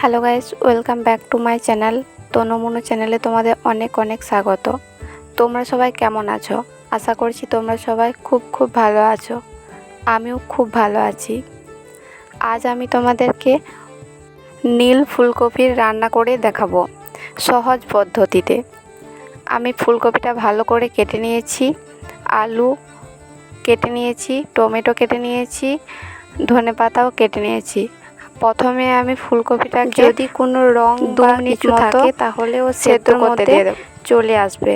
Hello guys welcome back to my channel Tanumanu চ্যানেলে তোমাদের অনেক অনেক স্বাগত। তোমরা সবাই কেমন আছো? আশা করছি তোমরা সবাই খুব খুব ভালো আছো। আমিও খুব ভালো আছি। আজ আমি তোমাদেরকে নীল ফুলকপির রান্না করে দেখাবো সহজ পদ্ধতিতে। আমি ফুলকপিটা ভালো করে কেটে নিয়েছি, আলু কেটে নিয়েছি, টমেটো কেটে নিয়েছি ধনে পাতাও কেটে নিয়েছি। প্রথমে আমি ফুলকপিটা যদি কোনো রং বা কিছু মতো থাকে তাহলে ও সেদ্ধ করতে দিয়ে। চলে আসবে।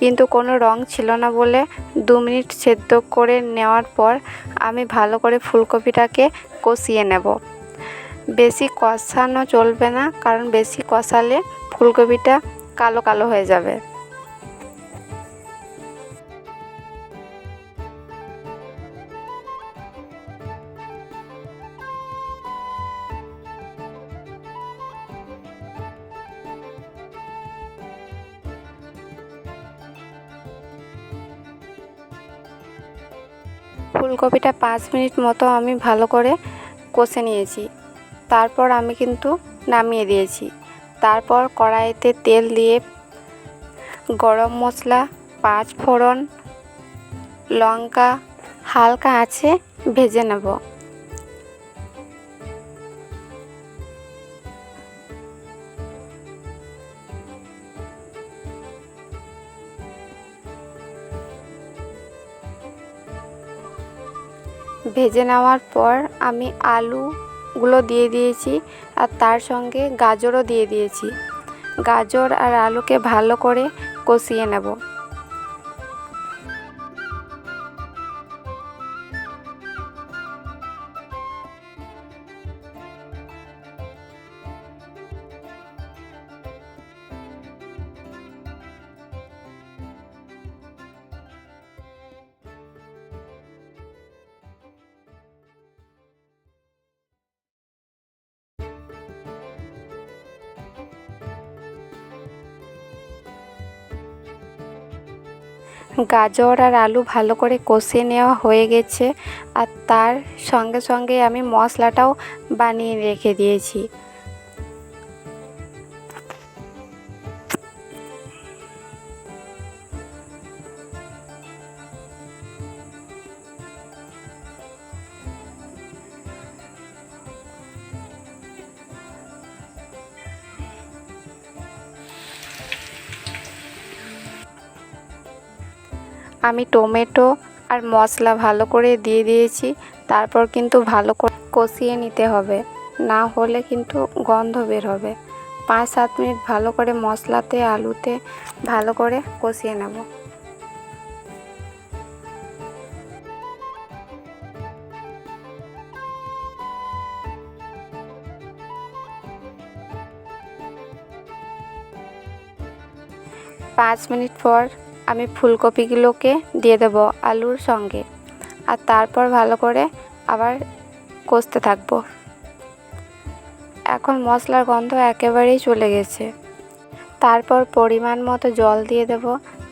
কিন্তু কোনো রং ছিল না বলে দু মিনিট সেদ্ধ করে নেওয়ার পর আমি ভালো করে ফুলকপিটাকে কষিয়ে নেব। বেশি কষানো চলবে না কারণ বেশি কষালে ফুলকপিটা কালো কালো হয়ে যাবে। ফুলকপিটা পাঁচ মিনিট মতো আমি ভালো করে কষে নিয়েছি। তারপর আমি কিন্তু নামিয়ে দিয়েছি। তারপর কড়াইতে তেল দিয়ে গরম মশলা পাঁচ ফোড়ন লঙ্কা হালকা আছে ভেজে নেব। ভেজে নেওয়ার পর আমি আলুগুলো দিয়ে দিয়েছি আর তার সঙ্গে গাজরও দিয়ে দিয়েছি। গাজর আর আলুকে ভালো করে কষিয়ে নেব। গাজর আর আলু ভালো করে কষে নেওয়া হয়ে গেছে, আর তার সঙ্গে সঙ্গে আমি মশলাটাও বানিয়ে রেখে দিয়েছি। আমি টমেটো আর মশলা ভালো করে দিয়ে দিয়েছি। তারপর কিন্তু ভালো করে কষিয়ে নিতে হবে। না হলে কিন্তু গন্ধ বের হবে। পাঁচ সাত মিনিট ভালো করে মশলাতে, আলুতে ভালো করে কষিয়ে নেব। পাঁচ মিনিট পর আমি ফুলকপিগুলোকে দিয়ে দেবো আলুর সঙ্গে। আর তারপর ভালো করে আবার কষতে থাকব। এখন মশলার গন্ধ একেবারেই চলে গেছে। তারপর পরিমাণ মতো জল দিয়ে দেব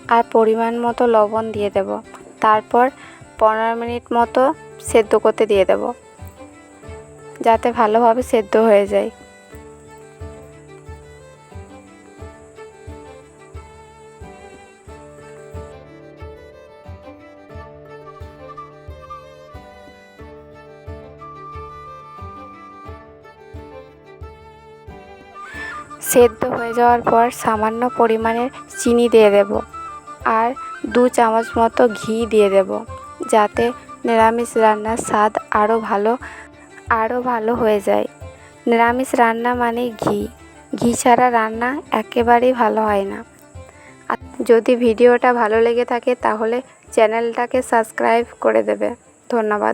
আর পরিমাণ মতো লবণ দিয়ে দেব। তারপর পনেরো মিনিট মতো সেদ্ধ করতে দিয়ে দেব। যাতে ভালোভাবে সেদ্ধ হয়ে যায়। সেদ্ধ হয়ে যাওয়ার পর সামান্য পরিমাণের চিনি দিয়ে দেব আর দু চামচ মতো ঘি দিয়ে দেব যাতে নিরামিষ রান্নার স্বাদ আরও ভালো আরও ভালো হয়ে যায়। নিরামিষ রান্না মানে ঘি। ঘি ছাড়া রান্না একেবারেই ভালো হয় না। যদি ভিডিওটা ভালো লেগে থাকে তাহলে চ্যানেলটাকে সাবস্ক্রাইব করে দেবে। ধন্যবাদ।